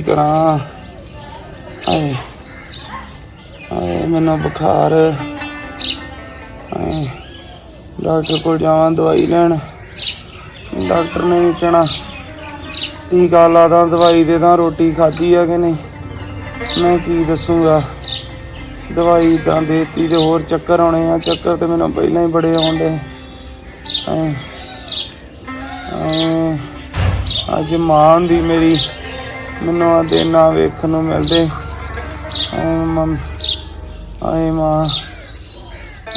ਕੀ ਕਰਾਂ? ਆਏ ਆਏ, ਮੈਨੂੰ ਬੁਖਾਰ। ਆਏ, ਡਾਕਟਰ ਕੋਲ ਜਾਵਾਂ, ਦਵਾਈ ਲੈਣ। ਡਾਕਟਰ ਨੇ ਵੀ ਕਹਿਣਾ ਟੀਕਾ ਲਾਦਾ ਦਵਾਈ ਦੇ ਤਾਂ ਰੋਟੀ ਖਾਧੀ ਆ ਕਿ ਨਹੀਂ? ਮੈਂ ਕੀ ਦੱਸੂਗਾ? ਦਵਾਈ ਤਾਂ ਦੇਤੀ ਤੇ ਹੋਰ ਚੱਕਰ ਆਉਣੇ ਆ। ਚੱਕਰ ਤੇ ਮੈਨੂੰ ਪਹਿਲਾਂ ਹੀ ਬੜੇ ਆਉਂਦੇ ਐ ਅੱਜ ਮਾਂ ਹੁੰਦੀ ਮੇਰੀ। ਮੈਨੂੰ ਆ ਦਿਨ ਨਾ ਵੇਖਣ ਨੂੰ ਮਿਲਦੇ। ਐ ਮਮ ਆਏ ਮਾਂ।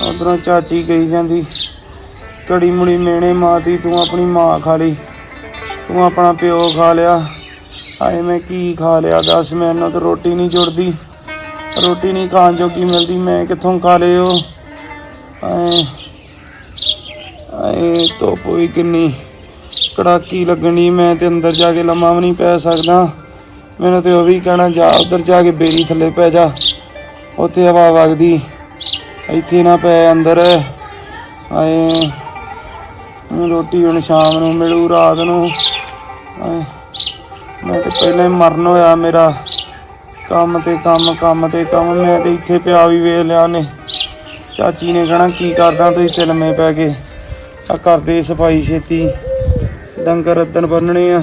ਉਧਰੋਂ ਚਾਚੀ ਕਹੀ ਜਾਂਦੀ ਕੜੀ ਮੁੜੀ ਮੇਣੇ ਮਾਂ ਦੀ, ਤੂੰ ਆਪਣੀ ਮਾਂ ਖਾ ਲਈ। ਤੂੰ ਆਪਣਾ ਪਿਓ ਖਾ ਲਿਆ। ਆਏ ਮੈਂ ਕੀ ਖਾ ਲਿਆ? ਦੱਸ ਮੈਨੂੰ ਤਾਂ ਰੋਟੀ ਨਹੀਂ ਜੁੜਦੀ। ਰੋਟੀ ਨਹੀਂ ਖਾਣ ਜੋਗੀ ਮਿਲਦੀ, ਮੈਂ ਕਿੱਥੋਂ ਖਾ ਲਿਓ? ਆਏ ਆਏ, ਧੁੱਪ ਵੀ ਕਿੰਨੀ। ਕੜਾਕੀ ਲੱਗਣੀ, ਮੈਂ ਤੇ ਅੰਦਰ ਜਾ ਕੇ ਲੰਮਾ ਵੀ ਨਹੀਂ ਪੈ ਸਕਦਾ। ਮੈਨੂੰ ਤੇ ਉਹ ਵੀ ਕਹਿਣਾ, ਜਾ ਉਧਰ ਜਾ ਕੇ ਬੇਰੀ ਥੱਲੇ ਪੈ ਜਾ। ਉੱਥੇ ਹਵਾ ਵਗਦੀ। ਇੱਥੇ ਨਾ ਪੈ ਅੰਦਰ। ਆਏ। ਰੋਟੀ ਹੁਣ ਸ਼ਾਮ ਨੂੰ ਮਿਲੂ, ਰਾਤ ਨੂੰ। ਮੈਂ ਤੇ ਪਹਿਲਾਂ ਹੀ ਮਰਨ ਹੋਇਆ ਮੇਰਾ। ਕੰਮ ਤੇ ਕੰਮ ਕੰਮ ਤੇ ਕੰਮ। ਮੈਂ ਤੇ ਇੱਥੇ ਪਿਆ ਵੀ ਵੇਖ ਲਿਆ ਨੇ ਚਾਚੀ ਨੇ ਕਹਣਾ, ਕੀ ਕਰਦਾ ਤੁਸੀਂ ਇੱਥੇ ਲੰਮੇ ਪੈ ਕੇ? ਆ ਕਰਦੇ ਸਫ਼ਾਈ ਛੇਤੀ। ਡੰਗਰ ਅੱਦਨ ਬੰਨਣੇ ਆ।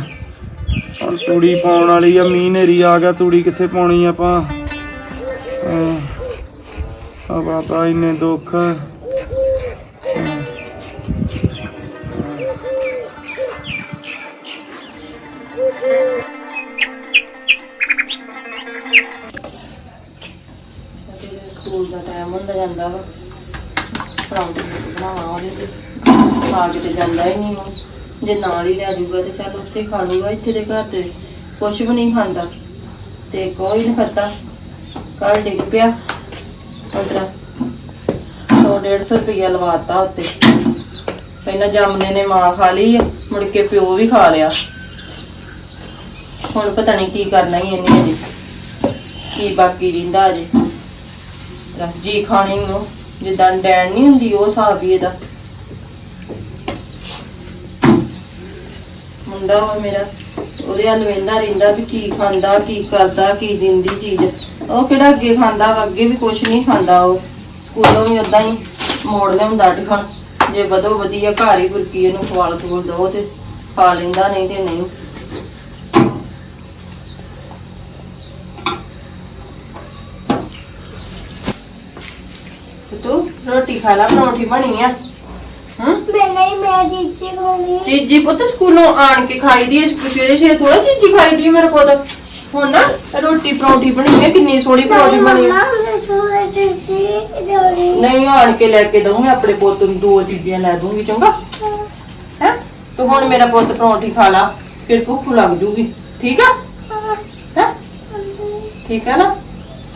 ਤੂੜੀ ਪਾਉਣ ਵਾਲੀ ਆ, ਮੀਂਹ ਨੇਰੀ ਆ ਗਿਆ, ਤੂੜੀ ਕਿੱਥੇ ਪਾਉਣੀ ਆਪਾਂ? ਆ ਬਾਬਾ ਇੰਨੇ ਦੁੱਖ। ਸਕੂਲ ਦਾ ਟਾਈਮ ਹੁੰਦਾ ਜਾਂਦਾ ਵਾ। ਪਰੌਂਠੇ ਬਣਾਵਾਂ ਉਹਦੇ ਤੇ। ਤੇ ਜਾਂਦਾ ਹੀ ਨਹੀਂ ਉਹ। ਜੇ ਨਾਲ ਹੀ ਲੈ ਜਾਊਗਾ ਤੇ ਚੱਲ ਉੱਥੇ ਖਾ ਲੂਗਾ ਇੱਥੇ ਦੇ ਘਰ ਤੇ ਕੁਛ ਵੀ ਨਹੀਂ ਖਾਂਦਾ। ਤੇ ਕੋਈ ਨਹੀਂ ਖਾਂਦਾ ਕੱਲ ਡਿੱਗ ਪਿਆ। ਉਧਰ 100 150 ਰੁਪਇਆ ਲਵਾਤਾ ਉੱਤੇ। ਪਹਿਲਾਂ ਜਾਮਨੇ ਨੇ ਮਾਂ ਖਾ ਲਈ ਆ, ਮੁੜ ਕੇ ਪਿਓ ਵੀ ਖਾ ਲਿਆ। ਹੁਣ ਪਤਾ ਨਹੀਂ ਕੀ ਕਰਨਾ ਹੀ ਇਹਨੇ ਅਜੇ ਕੀ ਬਾਕੀ ਰਹਿੰਦਾ ਅਜੇ ਜੀ ਖਾਣੀ ਨੂੰ ਜਿੱਦਾਂ ਡੈਣ ਨਹੀਂ ਹੁੰਦੀ ਉਹ ਹਿਸਾਬ ਹੀ ਇਹਦਾ। ਮੁੰਡਾ ਵਾ ਮੇਰਾ, ਉਹਦੇ ਹੱਲ ਵੇਂਦਾ ਰਹਿੰਦਾ ਵੀ ਕੀ ਖਾਂਦਾ, ਕੀ ਕਰਦਾ, ਕੀ ਦਿੰਦੀ ਚੀਜ਼। ਉਹ ਕਿਹੜਾ ਅੱਗੇ ਖਾਂਦਾ ਵਾ, ਅੱਗੇ ਵੀ ਕੁਛ ਨਹੀਂ ਖਾਂਦਾ ਉਹ। ਸਕੂਲੋਂ ਵੀ ਉਦਾਂ ਹੀ ਮੋੜ ਲਿਆਉਂਦਾ ਟਿਫਨ। ਜੇ ਵਧੋ ਵਧੀਆ ਘਰ ਹੀ ਬੁਰਕੀ ਇਹਨੂੰ ਖਵਾਲ ਖਵਾਲ ਦੋ ਤੇ ਖਾ ਲੈਂਦਾ ਨਹੀਂ ਤੇ ਨਹੀਂ। ਤੂੰ ਰੋਟੀ ਖਾ ਲਾ, ਪਰੌਂਠੀ ਬਣੀ ਆ? ਹੂੰ? ਮੈਂ ਨਹੀਂ ਮੈਂ ਜੀਜੀ ਖਾਣੀ ਚੀਜੀ ਪੁੱਤ ਸਕੂਲੋਂ ਆਣ ਕੇ ਖਾਈ ਦੀ ਸਵੇਰੇ ਸਵੇਰੇ ਥੋੜਾ ਚੀਜੀ ਖਾਈ ਦੀ ਮੇਰੇ ਕੋਲ ਤਾਂ। ਹੁਣ ਨਾ ਰੋਟੀ ਪਰੌਂਠੀ ਬਣੀ ਹੈ ਕਿੰਨੀ ਸੋਹਣੀ ਪਰੌਂਠੀ ਬਣੀ ਹੈ ਮੈਂ ਸੂਰੇ ਜੋੜੀ। ਨਹੀਂ ਆਣ ਕੇ ਲੈ ਕੇ ਦਊਂਗੀ ਆਪਣੇ ਪੁੱਤ ਨੂੰ ਦੋ ਚੀਜ਼ਾਂ ਲੈ ਦੂੰਗੀ ਚੰਗਾ? ਹੈ। ਤੂੰ ਹੁਣ ਮੇਰਾ ਪੁੱਤ ਪਰੌਂਠੀ ਖਾ ਲਾ ਫਿਰ ਭੁੱਖ ਲੱਗ ਜੂਗੀ। ਠੀਕ ਆ? ਹੈ? ਠੀਕ ਆ ਨਾ?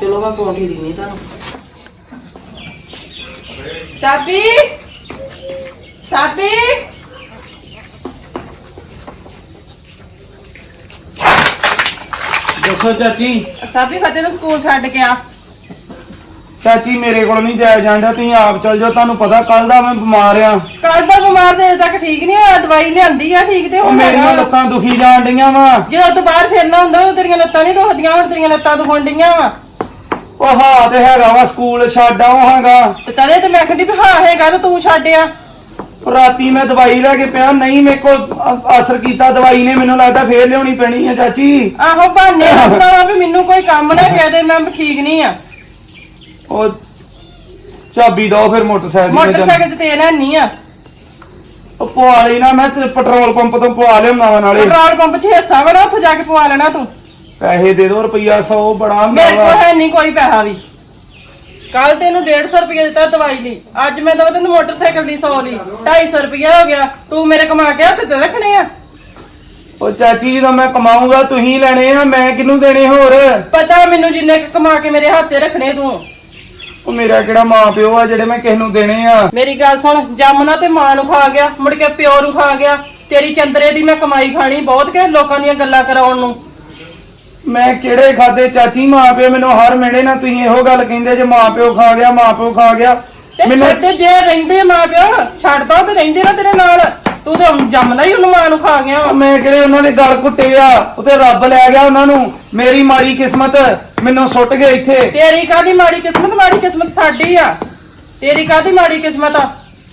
ਚਲੋ ਮੈਂ ਪਰੌਂਠੀ ਦਿੰਨੀ ਤੁਹਾਨੂੰ। ਸਾਬੀ ਸਾਬੀ ਦੱਸੋ ਚਾਚੀ। ਸਾਬੀ ਫਤਿਹ ਨੂੰ ਸਕੂਲ ਛੱਡ ਕੇ ਆ। ਚਾਚੀ ਮੇਰੇ ਕੋਲ ਨਹੀਂ ਜਾਇਆ ਜਾਂਦਾ। ਤੁਸੀਂ ਆਪ ਚੱਲ ਜਾਓ। ਤੁਹਾਨੂੰ ਪਤਾ ਕੱਲ ਦਾ ਮੈਂ ਬਿਮਾਰ ਆ। ਕੱਲ ਦਾ ਬਿਮਾਰ ਅਜੇ ਤੱਕ ਠੀਕ ਨਹੀਂ ਹੋਇਆ। ਦਵਾਈ ਲਿਆਂਦੀ ਆ ਠੀਕ ਤੇ ਉਹ ਹੁਣ ਮੇਰੀਆਂ ਹੈਗਾ। ਲੱਤਾਂ ਦੁਖੀ ਜਾਣ ਡਈਆਂ ਵਾ। ਜਦੋਂ ਤੂੰ ਬਾਹਰ ਫਿਰਨਾ ਹੁੰਦਾ ਉਹ ਤੇਰੀਆਂ ਲੱਤਾਂ ਨਹੀਂ ਦੁਖਦੀਆਂ ਹੁਣ ਤੇਰੀਆਂ ਲੱਤਾਂ ਦੁਖਣ ਡੀਆਂ ਵਾ। ਉਹ ਹਾਂ ਤੇ ਹੈਗਾ ਵਾ ਸਕੂਲ ਛੱਡ ਆਵਾਂਗਾ। ਤੇ ਤਦੇ ਤੇ ਮੈਂ ਕਹਿੰਦੀ ਵੀ ਹਾਂ ਹੈਗਾ ਤੇ ਤੂੰ ਛੱਡਿਆ ਰਾਤੀ ਮੈਂ ਦਵਾਈ ਲੈ ਕੇ ਪਿਆ ਨਹੀਂ ਮੇਰੇ ਕੋਲ ਅ- ਅਸਰ ਕੀਤਾ ਦਵਾਈ ਨੇ ਮੈਨੂੰ ਲੱਗਦਾ ਫੇਰ ਲਿਆਉਣੀ ਪੈਣੀ ਹੈ ਚਾਚੀ। ਆਹੋ ਬਹਾਨੇ ਹੁੰਦਾ ਵਾ ਵੀ ਮੈਨੂੰ ਕੋਈ ਕੰਮ ਨਾ ਕਹਿ ਦੇ ਮੈਂ ਠੀਕ ਨਹੀਂ ਆ। ਉਹ ਚਾਬੀ ਦੋ ਫਿਰ ਮੋਟਰਸਾਈਕਲ ਦੀ ਮੈਂ ਮੋਟਰਸਾਈਕਲ ਤੇ ਤੇਲ ਨਹੀਂ ਆ। ਉਹ ਪਵਾ ਲਈ ਨਾ ਮੈਂ ਤੇ ਪੈਟਰੋਲ ਪੰਪ ਤੋਂ ਪਵਾ ਲਿਆਉਣਾ ਵਾ ਨਾਲੇ। ਪੈਟਰੋਲ ਪੰਪ 'ਚ ਹਿੱਸਾ ਵਾ ਨਾ ਉੱਥੇ ਜਾ ਕੇ ਪਵਾ ਲੈਣਾ ਤੂੰ। ਪੈਸੇ ਦੇ ਦੋ ਰੁਪਈਆ 100 ਬੜਾ ਹੁੰਦਾ ਮੇਰੇ ਕੋਲ ਵਾ। ਹੈ ਨਹੀਂ ਕੋਈ ਪੈਸਾ ਵੀ। ਕੱਲ ਤੈਨੂੰ 150 ਰੁਪਏ ਦਿੱਤਾ ਦਵਾਈ ਲਈ। ਅੱਜ ਮੈਂ ਦਵਾ ਤੈਨੂੰ ਮੋਟਰਸਾਈਕਲ ਦੀ 100 ਲਈ। 250 ਰੁਪਏ ਹੋ ਗਿਆ। ਤੂੰ ਮੇਰੇ ਕਮਾ ਕੇ ਹੱਥ ਤੇ ਰੱਖਣੇ ਆ। ਉਹ ਚਾਚੀ ਜਦੋਂ ਮੈਂ ਕਮਾਊਂਗਾ ਤੁਸੀਂ ਲੈਣੇ ਆ। ਮੈਂ ਕਿਹਨੂੰ ਦੇਣੇ ਹੋਰ? ਪਤਾ ਮੈਨੂੰ ਜਿੰਨੇ ਕੁ ਕਮਾ ਕੇ ਮੇਰੇ ਹੱਥ ਤੇ ਰੱਖਣੇ ਤੂੰ। ਉਹ ਮੇਰਾ ਕਿਹੜਾ ਮਾਂ ਪਿਓ ਆ ਜਿਹੜੇ ਮੈਂ ਕਿਸ ਨੂੰ ਦੇਣੇ ਆ? ਮੇਰੀ ਗੱਲ ਸੁਣ ਜੰਮਣਾ ਤੇ ਮਾਂ ਨੂੰ ਖਾ ਗਿਆ ਮੁੜ ਕੇ ਪਿਓ ਨੂੰ ਖਾ ਗਿਆ। ਤੇਰੀ ਚੰਦਰੇ ਦੀ ਮੈਂ ਕਮਾਈ ਖਾਣੀ ਬਹੁਤ ਕਿ ਲੋਕਾਂ ਦੀਆਂ ਗੱਲਾਂ ਕਰਾਉਣ ਨੂੰ। ਮੈਂ ਕਿਹੜੇ ਖਾਦੇ? ਚਾਚੀ ਮਾਂ ਪਿਓ ਮੈਨੂੰ ਹਰ ਮਿਹਣੇ ਨਾ ਤੁਸੀਂ ਇਹੋ ਗੱਲ ਕਹਿੰਦੇ ਜੇ ਮਾਂ ਪਿਓ ਖਾ ਗਿਆ ਮਾਂ ਪਿਓ ਖਾ ਗਿਆ। ਤੇ ਮੈਨੂੰ ਛੱਡ ਜੇ ਰਹਿੰਦੇ ਮਾਂ ਪਿਓ ਛੱਡ ਦੋ ਤੇ ਰਹਿੰਦੇ ਨਾ ਤੇਰੇ ਨਾਲ। ਤੂੰ ਤਾਂ ਜੰਮਦਾ ਹੀ ਉਹਨੂੰ ਮਾਂ ਨੂੰ ਖਾ ਗਿਆ ਵਾ। ਮੈਂ ਕਿਹੜੇ ਉਹਨਾਂ ਦੇ ਗਲ ਘੁੱਟੇ ਆ? ਉਤੇ ਰੱਬ ਲੈ ਗਿਆ ਉਹਨਾਂ ਨੂੰ। ਮੇਰੀ ਮਾੜੀ ਕਿਸਮਤ ਮੈਨੂੰ ਸੁੱਟ ਗਏ ਇੱਥੇ। ਤੇਰੀ ਕਾਦੀ ਮਾੜੀ ਕਿਸਮਤ? ਮਾੜੀ ਕਿਸਮਤ ਸਾਡੀ ਆ। ਤੇਰੀ ਕਾਦੀ ਮਾੜੀ ਕਿਸਮਤ ਆ?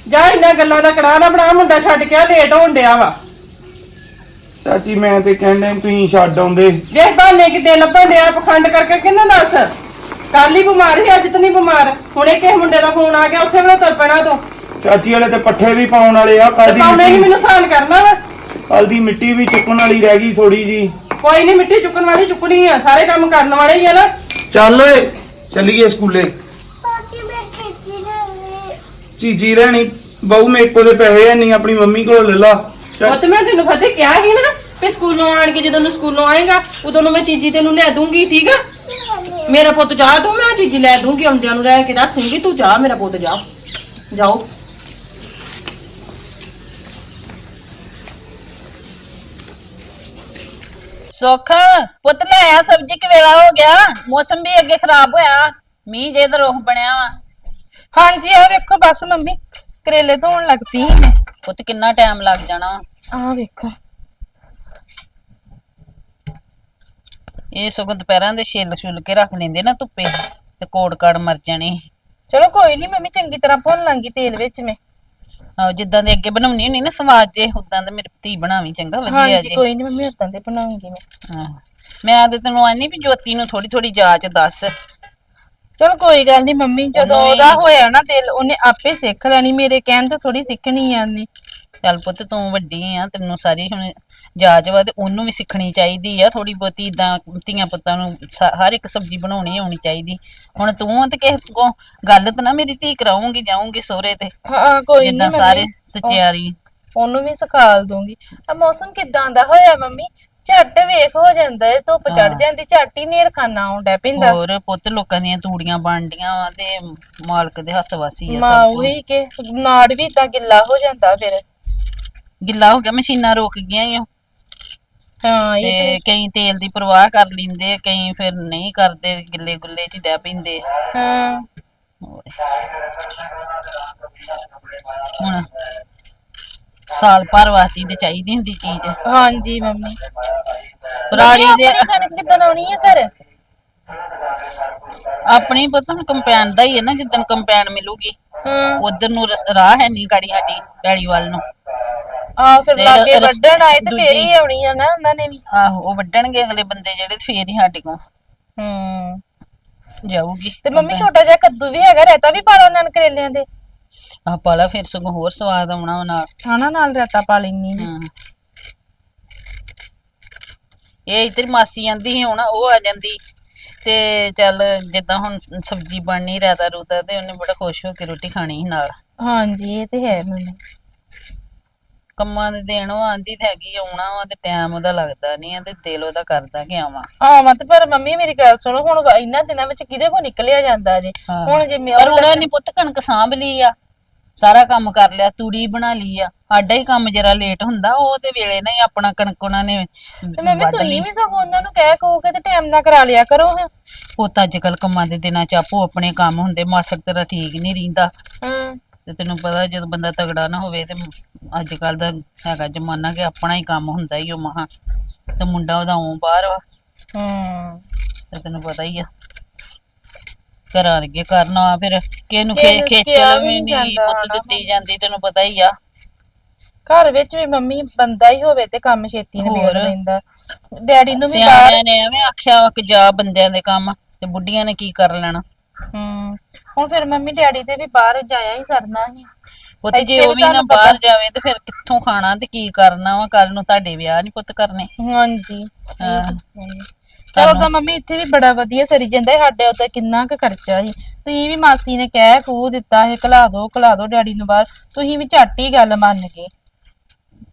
ਜਾ ਇੰਨਾ ਗੱਲਾਂ ਦਾ ਕੜਾ ਨਾ ਬਣਾ ਮੁੰਡਾ ਛੱਡ ਕੇ ਆ ਲੇਟ ਹੋਣ ਡਿਆ ਵਾ। ਚਾਚੀ ਮੈਂ ਤੇ ਕਹਿੰਦੇ ਤੁਸੀਂ ਛੱਡ ਆਉਂਦੇ। ਵੇਖ ਬਾਨੇ ਕਿਤੇ ਲੱਭਣ ਡਿਆ ਪਖੰਡ ਕਰਕੇ ਕਿੰਨਾ ਦੱਸ ਕੱਲ ਹੀ ਬਿਮਾਰ ਸੀ ਅੱਜ ਤਾਂ ਨਹੀਂ ਬਿਮਾਰ। ਹੁਣੇ ਕਿਸੇ ਮੁੰਡੇ ਦਾ ਫੋਨ ਆ ਗਿਆ ਉਸੇ ਵੇਲੇ ਤੁਰ ਪੈਣਾ ਤੂੰ। ਚਾਚੀ ਵਾਲੇ ਤੇ ਪੱਠੇ ਵੀ ਪਾਉਣ ਵਾਲੇ ਆ ਕੱਲ ਦੀ ਪਾਉਣੇ ਹੀ ਮਿੱਟੀ ਮੈਨੂੰ ਸਾਨ ਕਰਨਾ ਵਾ। ਕੱਲ ਦੀ ਮਿੱਟੀ ਵੀ ਚੁੱਕਣ ਵਾਲੀ ਰਹਿ ਗਈ ਥੋੜੀ ਜੀ। ਕੋਈ ਨਹੀਂ ਮਿੱਟੀ ਚੁੱਕਣ ਵਾਲੀ ਚੁੱਕਣੀ ਆ ਸਾਰੇ ਕੰਮ ਕਰਨ ਵਾਲੇ ਹੀ ਆ ਨਾ। ਚੱਲ ਓਏ ਚੱਲੀਏ ਸਕੂਲੇ। ਪਾਚੀ ਮੈਂ ਕਿੱਥੇ ਜਾਵੇ ਚੀਜੀ ਲੈਣੀ ਬਹੁ ਮੇਰੇ ਕੋਲ ਦੇ ਪੈਸੇ ਹੈ ਨਹੀਂ ਆਪਣੀ ਮੰਮੀ ਕੋਲੋਂ ਲੈ ਲਾ। ਚੱਲ। ਉਹ ਤੇ ਮੈਂ ਤੈਨੂੰ ਫਤਿਹ ਕਿਹਾ ਸੀ ਨਾ ਵੀ ਸਕੂਲੋਂ ਆਣ ਕੇ ਜਦੋਂ ਨੂੰ ਸਕੂਲੋਂ ਆਏਗਾ ਉਦੋਂ ਨੂੰ ਮੈਂ ਚੀਜ਼ੀ ਤੈਨੂੰ ਲੈ ਦੂੰਗੀ ਠੀਕ ਆ? ਮੇਰਾ ਪੁੱਤ ਜਾ ਤੂੰ ਮੈਂ ਚੀਜ਼ੀ ਲੈ ਦੂੰਗੀ ਆਉਂਦਿਆਂ ਨੂੰ ਰਹਿ ਕੇ ਰੱਖੂੰਗੀ ਤੂੰ ਜਾ ਮੇਰਾ ਪੁੱਤ ਜਾ। ਜਾਓ। ਸੁੱਖ ਪੁੱਤ ਲੈ ਆ ਸਬਜ਼ੀ ਕਿ ਵੇਲਾ ਹੋ ਗਿਆ ਮੌਸਮ ਵੀ ਅੱਗੇ ਖਰਾਬ ਹੋਇਆ ਮੀਂਹ ਜੇ ਦਾ ਬਣਿਆ ਵਾ। ਹਾਂਜੀ ਆ ਵੇਖੋ ਬਸ ਮੰਮੀ। ਕਰੇਲੇ ਧੋਣ ਲੱਗ ਪਈ ਸੀ ਮੈਂ। ਪੁੱਤ ਕਿੰਨਾ ਟਾਈਮ ਲੱਗ ਜਾਣਾ? ਆ ਵੇਖੋ। ਇਹ ਸਗੋਂ ਦੁਪਹਿਰਾਂ ਦੇ ਛਿੱਲ ਛੁੱਲ ਕੇ ਰੱਖ ਲੈਂਦੇ ਨਾ ਧੁੱਪੇ ਤੇ ਕੋੜ ਕਾੜ ਮਰ ਜਾਣੀ। ਚਲੋ ਕੋਈ ਨਹੀਂ ਮੰਮੀ ਚੰਗੀ ਤਰ੍ਹਾਂ ਭੁੰਨ ਲਾਂਗੀ ਤੇਲ ਵਿੱਚ ਮੈਂ। ਆਹੋ ਜਿੱਦਾਂ ਦੇ ਅੱਗੇ ਬਣਾਉਣੀ ਹੁੰਦੀ ਨਾ ਸਵਾਦ ਜੇ ਉਦਾਂ ਦੇ ਮੇਰੀ ਧੀ ਬਣਾਵੀਂ ਚੰਗਾ ਵਧੀਆ ਹਾਂਜੀ ਜੇ। ਕੋਈ ਨਹੀਂ ਮੰਮੀ ਉਦਾਂ ਦੇ ਬਣਾਉਂਗੀ ਮੈਂ। ਹਾਂ। ਮੈਂ ਤੇ ਤੈਨੂੰ ਆਨੀ ਵੀ ਜੋਤੀ ਨੂੰ ਥੋੜੀ ਥੋੜੀ ਜਾਚ ਦੱਸ। ਚਲੋ ਕੋਈ ਗੱਲ ਨਹੀਂ ਮੰਮੀ ਜਦੋਂ ਉਹਨੂੰ ਉਹਦਾ ਹੋਇਆ ਨਾ ਦਿਲ ਉਹਨੇ ਆਪੇ ਸਿੱਖ ਲੈਣੀ ਮੇਰੇ ਕਹਿਣ ਤੇ ਥੋੜੀ ਸਿੱਖਣੀ ਆ ਉਹਨੇ। ਚੱਲ ਪੁੱਤ ਤੂੰ ਵੱਡੀ ਆ ਤੈਨੂੰ ਸਾਰੀ ਹੁਣ ਜਾਚ ਵਾ ਤੇ ਉਹਨੂੰ ਵੀ ਸਿੱਖਣੀ ਚਾਹੀਦੀ ਆ ਥੋੜੀ ਬਹੁਤੀ ਇਦਾਂ ਧੀਆਂ ਪੁੱਤਾਂ ਨੂੰ ਸ- ਹਰ ਇੱਕ ਸਬਜ਼ੀ ਬਣਾਉਣੀ ਆਉਣੀ ਚਾਹੀਦੀ। ਹੁਣ ਤੂੰ ਤੇ ਕਿਸੇ ਕੋ ਗੱਲ ਤਾਂ ਨਾ ਮੇਰੀ ਧੀ ਕਰਾਉਂਗੀ ਜਾਊਂਗੀ ਸੋਹਰੇ ਤੇ। ਹਾਂ ਕੋਈ ਨਹੀਂ ਜਿੱਦਾਂ ਸਾਰੇ ਸਚਿਆਰੀ। ਉਹਨੂੰ ਵੀ ਸਿਖਾਲ ਦੂੰਗੀ ਆ ਮੌਸਮ ਕਿਦਾਂ ਦਾ ਹੋਇਆ ਮੰਮੀ? ਝੱਟ ਵੇਖ ਹੋ ਜਾਂਦਾ ਹੈ ਧੁੱਪ ਚੜ ਹਾਂ। ਜਾਂਦੀ ਝੱਟ ਹੀ ਨੇਰ ਖਾਨਾ ਆਉਂਦਾ ਪਿੰਦਾ ਹੋਰ ਪੁੱਤ ਲੋਕਾਂ ਦੀਆਂ ਤੂੜੀਆਂ ਬਣਦੀਆਂ ਵਾ ਤੇ ਮਾਲਕ ਦੇ ਹੱਥ ਵਾਸੀ ਆ ਮਾਂ ਸਭ ਕੁਛ। ਉਹੀ ਕਿ ਨਾੜ ਵੀ ਤਾਂ ਗਿੱਲਾ ਹੋ ਜਾਂਦਾ ਫਿਰ ਗਿੱਲਾ ਹੋ ਗਿਆ ਮਸ਼ੀਨਾਂ ਰੁਕ ਗਈਆਂ ਈ ਓ। ਹਾਂ ਇਹ ਤੇ ਕਈ ਤੇਲ ਦੀ ਪਰਵਾਹ ਕਰ ਲੈਂਦੇ ਕਈ ਫਿਰ ਨਹੀਂ ਕਰਦੇ ਗਿੱਲੇ ਗੁੱਲੇ ਚ ਡੈ ਪੈਂਦੇ ਹਾਂ ਹੁਣ ਸਾਲ ਭਰ ਵਾਸਤੇ ਤੇ ਚਾਹੀਦੀ ਹੁੰਦੀ ਚੀਜ਼। ਹਾਂਜੀ ਮੰਮੀ। ਪੁਰਾਣੀ ਦੇ ਆਪਣੀ ਕਣਕ ਕਿੱਦਾਂ ਲਾਉਣੀ ਆ ਘਰ? ਆਪਣੀ ਪੁੱਤ ਹੁਣ ਕੰਪੈਨ ਦਾ ਹੀ ਹੈ ਨਾ ਜਿੱਦਣ ਕੰਪੈਨ ਮਿਲੂਗੀ। ਹਾਂ। ਉਧਰ ਨੂੰ ਰਸ- ਰਾਹ ਹੈ ਨਹੀਂ ਗਾੜੀ ਸਾਡੀ ਪੈਲੀ ਵੱਲ ਨੂੰ। ਆ ਫਿਰ ਤੇ ਲਾਗੇ ਰਸ- ਵੱਢਣ ਆਏ ਤੇ ਫੇਰ ਹੀ ਦੂਜੀ- ਆਉਣੀ ਆ ਨਾ ਉਹਨਾਂ ਨੇ ਵੀ। ਆਹੋ ਉਹ ਵੱਢਣਗੇ ਅਗਲੇ ਬੰਦੇ ਜਿਹੜੇ ਤੇ ਫੇਰ ਹੀ ਸਾਡੇ ਕੋਲ। ਹੂੰ। ਜਾਊਗੀ। ਤੇ ਮੰਮੀ ਛੋਟਾ ਜਿਹਾ ਕੱਦੂ ਵੀ ਹੈਗਾ ਰਹਿਤਾ ਵੀ ਪਾ ਲਾ ਨਾਲ ਕਰੇਲਿਆਂ ਦੇ। ਆਹ ਪਾਲਾ ਫਿਰ ਸਗੋਂ ਹੋਰ ਸਵਾਦ ਆਉਣਾ ਉਹ ਨਾਲ। ਹਨਾ ਨਾਲ ਰਹਿਤਾ ਪਾ ਲੈਣੀ ਹਾਂ ਇਹ ਇਧਰ ਮਾਸੀ ਆਂਦੀ ਸੀ ਹੁਣ ਉਹ ਆ ਜਾਂਦੀ। ਤੇ ਚੱਲ ਜਿੱਦਾਂ ਹੁਣ ਸਬਜ਼ੀ ਬਣਨੀ ਰਾਤਾ ਰੂਤਾ ਤੇ ਉਹਨੇ ਬੜਾ ਖੁਸ਼ ਹੋ ਕੇ ਰੋਟੀ ਖਾਣੀ ਸੀ ਨਾਲ। ਹਾਂਜੀ ਇਹ ਤੇ ਹੈ ਮੰਮੀ ਕੰਮਾਂ ਦੇ ਦੇਣ ਉਹ ਆਂਦੀ ਤੇ ਹੈਗੀ ਆਉਣਾ ਵਾ ਤੇ ਟਾਈਮ ਉਹਦਾ ਲੱਗਦਾ ਨਹੀਂ ਆ ਤੇ ਦਿਲ ਉਹਦਾ ਕਰਦਾ ਕਿ ਆਵਾਂ। ਹਾਂ ਮਤ ਪਰ ਮੰਮੀ ਮੇਰੀ ਗੱਲ ਸੁਣੋ ਹੁਣ ਵ- ਇਹਨਾਂ ਦਿਨਾਂ ਵਿੱਚ ਕਿਹਦੇ ਕੋ ਨਿਕਲਿਆ ਜਾਂਦਾ ਜੇ? ਹਾਂ। ਹੁਣ ਜੇ ਮੈਂ ਪਰ ਉਹਨਾਂ ਨੇ ਪੁੱਤ ਕਣਕ ਸਾਂਭ ਲਈ ਆ। ਸਾਰਾ ਕੰਮ ਕਰ ਲਿਆ ਤੂੜੀ ਬਣਾ ਲਈ ਆ। ਸਾਡਾ ਹੀ ਕੰਮ ਜਰਾ ਲੇਟ ਹੁੰਦਾ ਉਹ ਤੇ ਵੇਲੇ ਨਾਲ ਹੀ ਆਪਣਾ ਕਣਕ ਉਹਨਾਂ ਨੇ ਤੇ ਮੰਮੀ ਵੱਢ ਤੁਸੀਂ ਵੀ ਸਗੋਂ ਉਹਨਾਂ ਨੂੰ ਕਹਿ ਕਹੋਗੇ ਤੇ ਟਾਈਮ ਨਾਲ ਕਰਾ ਲਿਆ ਕਰੋ ਹਾਂ। ਪੁੱਤ ਅੱਜ ਕੱਲ ਕੰਮਾਂ ਦੇ ਦਿਨਾਂ ਚ ਆਪੋ ਆਪਣੇ ਕੰਮ ਹੁੰਦੇ ਮਾਸਕ ਤੇਰਾ ਠੀਕ ਨਹੀਂ ਰਹਿੰਦਾ। ਹੂੰ। ਤੇ ਤੈਨੂੰ ਪਤਾ ਜਦੋਂ ਬੰਦਾ ਤਗੜਾ ਨਾ ਹੋਵੇ ਤੇ ਅੱਜ ਕੱਲ ਦਾ ਹੈਗਾ ਜ਼ਮਾਨਾ ਕਿ ਆਪਣਾ ਹੀ ਕੰਮ ਹੁੰਦਾ ਹੀ ਉਹ ਮਹਾ। ਤੇ ਮੁੰਡਾ ਉਹਦਾ ਉਹ ਬਾਹਰ ਵਾ। ਹੂੰ। ਤੇ ਤੈਨੂੰ ਪਤਾ ਹੀ ਆ। ਘਰਾਂ ਅੱਗੇ ਕਰਨਾ ਫਿਰ ਕਿਸੇ ਨੂੰ ਕਿਸੇ ਨੂੰ ਖੇ ਕਿਹਾ ਖੇਚਲ ਵੀ ਵੀ ਨੀ ਨਹੀਂ ਜਾਂਦਾ ਪੁੱਤ। ਦਿੱਤੀ ਜਾਂਦੀ ਤੈਨੂੰ ਪਤਾ ਹੀ ਆ ਘਰ ਵਿੱਚ ਵੀ ਮੰਮੀ ਬੰਦਾ ਹੀ ਹੋਵੇ ਤੇ ਕੰਮ ਛੇਤੀ ਨਿਬੇੜ ਹੋਰ। ਲੈਂਦਾ ਡੈਡੀ ਨੂੰ ਵੀ ਬਾਹਰ ਸਿਆਣਿਆਂ ਨੇ ਐਵੇਂ ਆਖਿਆ ਵਾ ਕਿ ਜਾ ਬੰਦਿਆਂ ਦੇ ਕੰਮ ਤੇ ਬੁੱਢੀਆਂ ਨੇ ਕੀ ਕਰ ਲੈਣਾ ਹੂੰ ਹੁਣ ਫਿਰ ਮੰਮੀ ਡੈਡੀ ਤੇ ਵੀ ਬਾਹਰ ਜਾਇਆ ਹੀ ਸਰਨਾ ਸੀ ਪੁੱਤ ਜੇ ਇੱਥੇ ਉਹ ਵੀ ਵੀ ਨਾ ਤੁਹਾਨੂੰ ਬਾਹਰ ਪਤਾ। ਜਾਵੇ ਤੇ ਫਿਰ ਕਿੱਥੋਂ ਖਾਣਾ ਤੇ ਕੀ ਕਰਨਾ ਵਾ ਕੱਲ ਨੂੰ ਤੁਹਾਡੇ ਵਿਆਹ ਨਹੀਂ ਪੁੱਤ ਕਰਨੇ ਹਾਂਜੀ ਹਾਂ। ਚਲੋ ਤਾਂ ਮੰਮੀ ਇੱਥੇ ਵੀ ਬੜਾ ਵਧੀਆ ਸਰੀ ਜਾਂਦਾ ਹੈ ਸਾਡੇ ਉੱਤੇ ਕਿੰਨਾ ਕੁ ਖਰਚਾ ਸੀ। ਤੁਸੀਂ ਵੀ ਮਾਸੀ ਨੇ ਕਹਿ ਕੂ ਦਿੱਤਾ ਹੈ ਕਲਾ ਦੋ ਕਲਾ ਦੋ ਡੈਡੀ ਨੂੰ ਬਾਹਰ। ਤੁਸੀਂ ਵੀ ਝੱਟ ਹੀ ਗੱਲ ਮੰਨ ਗਏ।